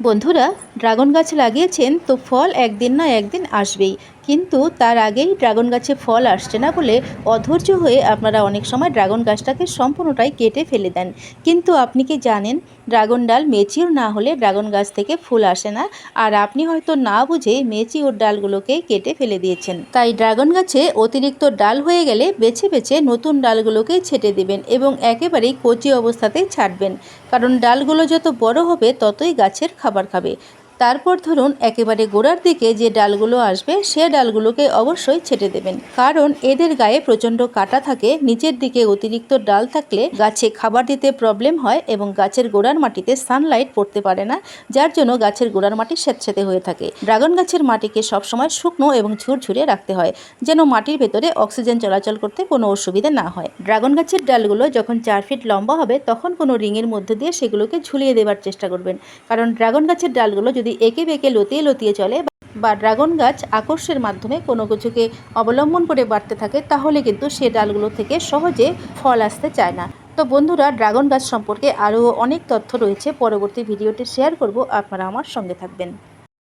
বন্ধুরা ড্রাগন গাছ লাগিয়েছেন তো ফল একদিন না একদিন আসবেই। কিন্তু তার আগেই ড্রাগন গাছে ফল আসছে না বলে অধৈর্য হয়ে আপনারা অনেক সময় ড্রাগন গাছটাকে সম্পূর্ণটাই কেটে ফেলে দেন। কিন্তু আপনি কি জানেন, ড্রাগন ডাল মেচিওর না হলে ড্রাগন গাছ থেকে ফুল আসে না আর আপনি হয়তো না বুঝে মেচিওর ডালগুলোকে কেটে ফেলে দিয়েছেন। তাই ড্রাগন গাছে অতিরিক্ত ডাল হয়ে গেলে বেছে বেছে নতুন ডালগুলোকে ছেটে দেবেন এবং একেবারেই কচি অবস্থাতেই ছাড়বেন কারণ ডালগুলো যত বড় হবে ততই গাছের খাবার খাবে। তারপর ধরুন একেবারে গোড়ার দিকে যে ডালগুলো আসবে, সে ডালগুলোকে অবশ্যই ছেটে দেবেন। কারণ এদের গায়ে প্রচণ্ড কাটা থাকে, নিচের দিকে অতিরিক্ত ডাল থাকলে গাছে খাবার দিতে প্রবলেম হয় এবং গাছের গোড়ার মাটিতে সানলাইট পড়তে পারে না, যার জন্য গাছের গোড়ার মাটি স্যাঁতস্যাঁতে হয়ে থাকে। ড্রাগন গাছের মাটিকে সবসময় শুকনো এবং ঝুরঝুরে রাখতে হয়, যেন মাটির ভেতরে অক্সিজেন চলাচল করতে কোনো অসুবিধা না হয়। ড্রাগন গাছের ডালগুলো যখন চার ফিট লম্বা হবে, তখন কোনো রিংয়ের মধ্যে দিয়ে সেগুলোকে ঝুলিয়ে দেওয়ার চেষ্টা করবেন। কারণ ড্রাগন গাছের ডালগুলো যদি একে বেঁকে লতিয়ে লতিয়ে চলে বা ড্রাগন গাছ আকর্ষের মাধ্যমে কোনো কিছুকে অবলম্বন করে বাড়তে থাকে, তাহলে কিন্তু সে ডালগুলো থেকে সহজে ফল আসতে চায় না। তো বন্ধুরা, ড্রাগন গাছ সম্পর্কে আরও অনেক তথ্য রয়েছে। পরবর্তী ভিডিওটি শেয়ার করব। আপনারা আমার সঙ্গে থাকবেন।